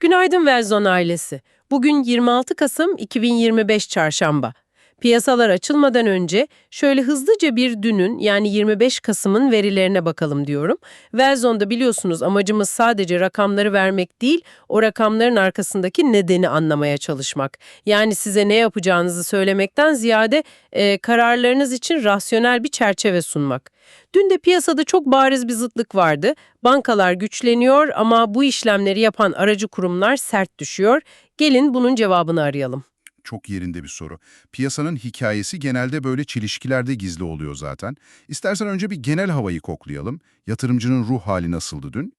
Günaydın Velzon ailesi. Bugün 26 Kasım 2025 Çarşamba. Piyasalar açılmadan önce şöyle hızlıca bir dünün yani 25 Kasım'ın verilerine bakalım diyorum. Velzon'da biliyorsunuz amacımız sadece rakamları vermek değil, o rakamların arkasındaki nedeni anlamaya çalışmak. Yani size ne yapacağınızı söylemekten ziyade e, kararlarınız için rasyonel bir çerçeve sunmak. Dün de piyasada çok bariz bir zıtlık vardı. Bankalar güçleniyor ama bu işlemleri yapan aracı kurumlar sert düşüyor. Gelin bunun cevabını arayalım. Çok yerinde bir soru. Piyasanın hikayesi genelde böyle çelişkilerde gizli oluyor zaten. İstersen önce bir genel havayı koklayalım. Yatırımcının ruh hali nasıldı dün?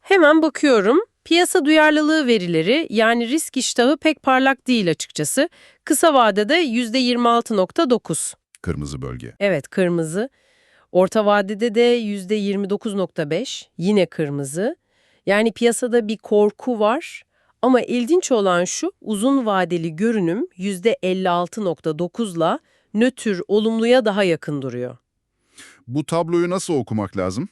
Hemen bakıyorum. Piyasa duyarlılığı verileri yani risk iştahı pek parlak değil açıkçası. Kısa vadede %26.9. Kırmızı bölge. Evet kırmızı. Orta vadede de %29.5 yine kırmızı. Yani piyasada bir korku var. Ama ilginç olan şu uzun vadeli görünüm %56.9'la nötr olumluya daha yakın duruyor. Bu tabloyu nasıl okumak lazım?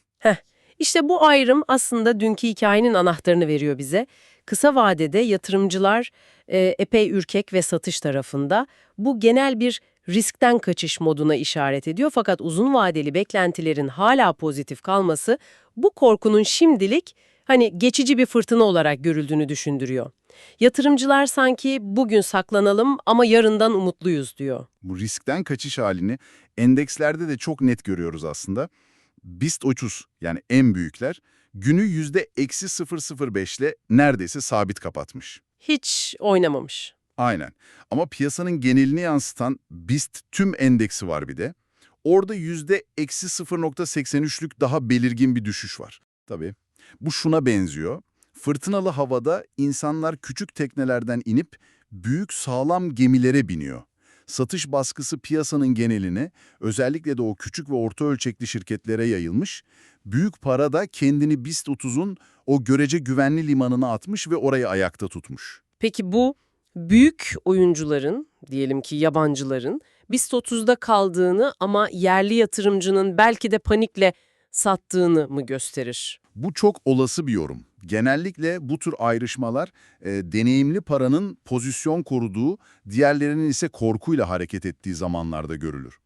İşte bu ayrım aslında dünkü hikayenin anahtarını veriyor bize. Kısa vadede yatırımcılar e, epey ürkek ve satış tarafında. Bu genel bir riskten kaçış moduna işaret ediyor fakat uzun vadeli beklentilerin hala pozitif kalması bu korkunun şimdilik hani geçici bir fırtına olarak görüldüğünü düşündürüyor. Yatırımcılar sanki bugün saklanalım ama yarından umutluyuz diyor. Bu riskten kaçış halini endekslerde de çok net görüyoruz aslında. BIST 30 yani en büyükler günü %-0.05 ile neredeyse sabit kapatmış. Hiç oynamamış. Aynen. Ama piyasanın genelini yansıtan BIST tüm endeksi var bir de. Orada %-0.83'lük daha belirgin bir düşüş var. Tabii. Bu şuna benziyor. Fırtınalı havada insanlar küçük teknelerden inip büyük sağlam gemilere biniyor. Satış baskısı piyasanın geneline, özellikle de o küçük ve orta ölçekli şirketlere yayılmış. Büyük para da kendini BIST 30'un o görece güvenli limanına atmış ve orayı ayakta tutmuş. Peki bu büyük oyuncuların, diyelim ki yabancıların BIST 30'da kaldığını ama yerli yatırımcının belki de panikle sattığını mı gösterir? Bu çok olası bir yorum. Genellikle bu tür ayrışmalar e, deneyimli paranın pozisyon koruduğu, diğerlerinin ise korkuyla hareket ettiği zamanlarda görülür.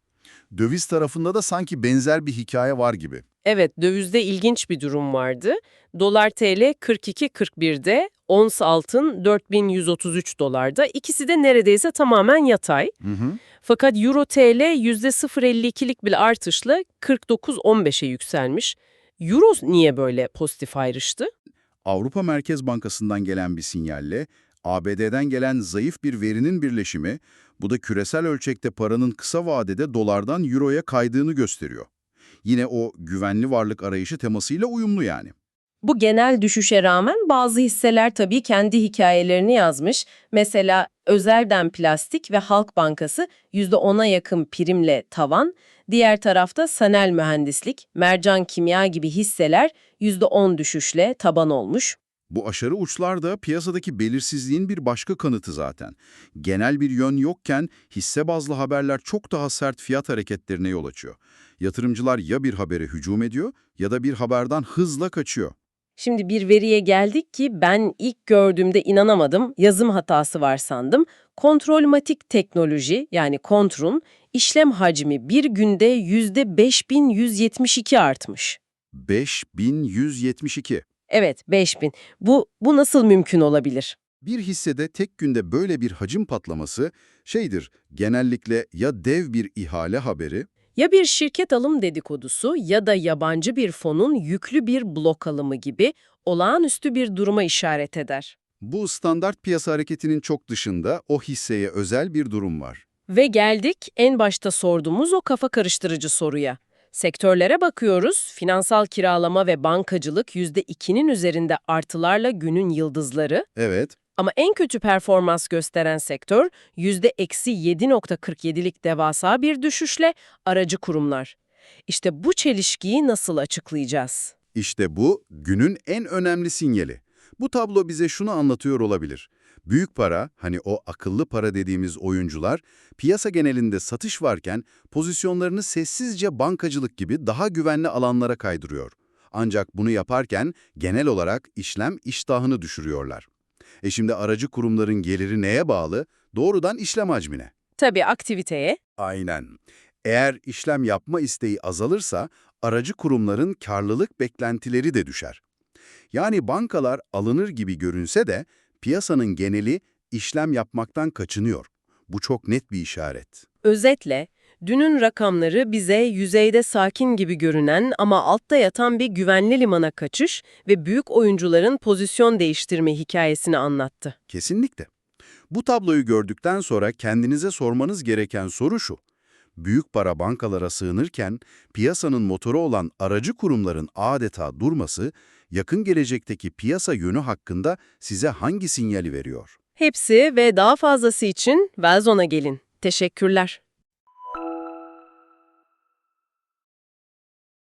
Döviz tarafında da sanki benzer bir hikaye var gibi. Evet, dövizde ilginç bir durum vardı. Dolar TL 42.41'de, ons altın 4133 dolarda. İkisi de neredeyse tamamen yatay. Hı hı. Fakat Euro TL %0.52'lik bir artışla 49.15'e yükselmiş. Euro niye böyle pozitif ayrıştı? Avrupa Merkez Bankası'ndan gelen bir sinyalle, ABD'den gelen zayıf bir verinin birleşimi, bu da küresel ölçekte paranın kısa vadede dolardan euroya kaydığını gösteriyor. Yine o güvenli varlık arayışı temasıyla uyumlu yani. Bu genel düşüşe rağmen bazı hisseler tabii kendi hikayelerini yazmış. Mesela Özelden Plastik ve Halk Bankası %10'a yakın primle tavan, diğer tarafta Sanel Mühendislik, Mercan Kimya gibi hisseler %10 düşüşle taban olmuş. Bu aşırı uçlar da piyasadaki belirsizliğin bir başka kanıtı zaten. Genel bir yön yokken hisse bazlı haberler çok daha sert fiyat hareketlerine yol açıyor. Yatırımcılar ya bir habere hücum ediyor ya da bir haberden hızla kaçıyor. Şimdi bir veriye geldik ki ben ilk gördüğümde inanamadım, yazım hatası var sandım. Kontrolmatik teknoloji yani Kontron işlem hacmi bir günde %5172 artmış. 5172. Evet 5000. Bu, bu nasıl mümkün olabilir? Bir hissede tek günde böyle bir hacim patlaması şeydir, genellikle ya dev bir ihale haberi Ya bir şirket alım dedikodusu ya da yabancı bir fonun yüklü bir blok alımı gibi olağanüstü bir duruma işaret eder. Bu standart piyasa hareketinin çok dışında o hisseye özel bir durum var. Ve geldik en başta sorduğumuz o kafa karıştırıcı soruya. Sektörlere bakıyoruz, finansal kiralama ve bankacılık %2'nin üzerinde artılarla günün yıldızları Evet, ama en kötü performans gösteren sektör %-7.47'lik devasa bir düşüşle aracı kurumlar. İşte bu çelişkiyi nasıl açıklayacağız? işte bu günün en önemli sinyali. Bu tablo bize şunu anlatıyor olabilir. Büyük para, hani o akıllı para dediğimiz oyuncular, piyasa genelinde satış varken pozisyonlarını sessizce bankacılık gibi daha güvenli alanlara kaydırıyor. Ancak bunu yaparken genel olarak işlem iştahını düşürüyorlar. E şimdi aracı kurumların geliri neye bağlı? Doğrudan işlem hacmine. Tabii aktiviteye. Aynen. Eğer işlem yapma isteği azalırsa aracı kurumların karlılık beklentileri de düşer. Yani bankalar alınır gibi görünse de piyasanın geneli işlem yapmaktan kaçınıyor. Bu çok net bir işaret. Özetle, dünün rakamları bize yüzeyde sakin gibi görünen ama altta yatan bir güvenli limana kaçış ve büyük oyuncuların pozisyon değiştirme hikayesini anlattı. Kesinlikle. Bu tabloyu gördükten sonra kendinize sormanız gereken soru şu. Büyük para bankalara sığınırken piyasanın motoru olan aracı kurumların adeta durması, yakın gelecekteki piyasa yönü hakkında size hangi sinyali veriyor? Hepsi ve daha fazlası için Velzon'a gelin. Teşekkürler.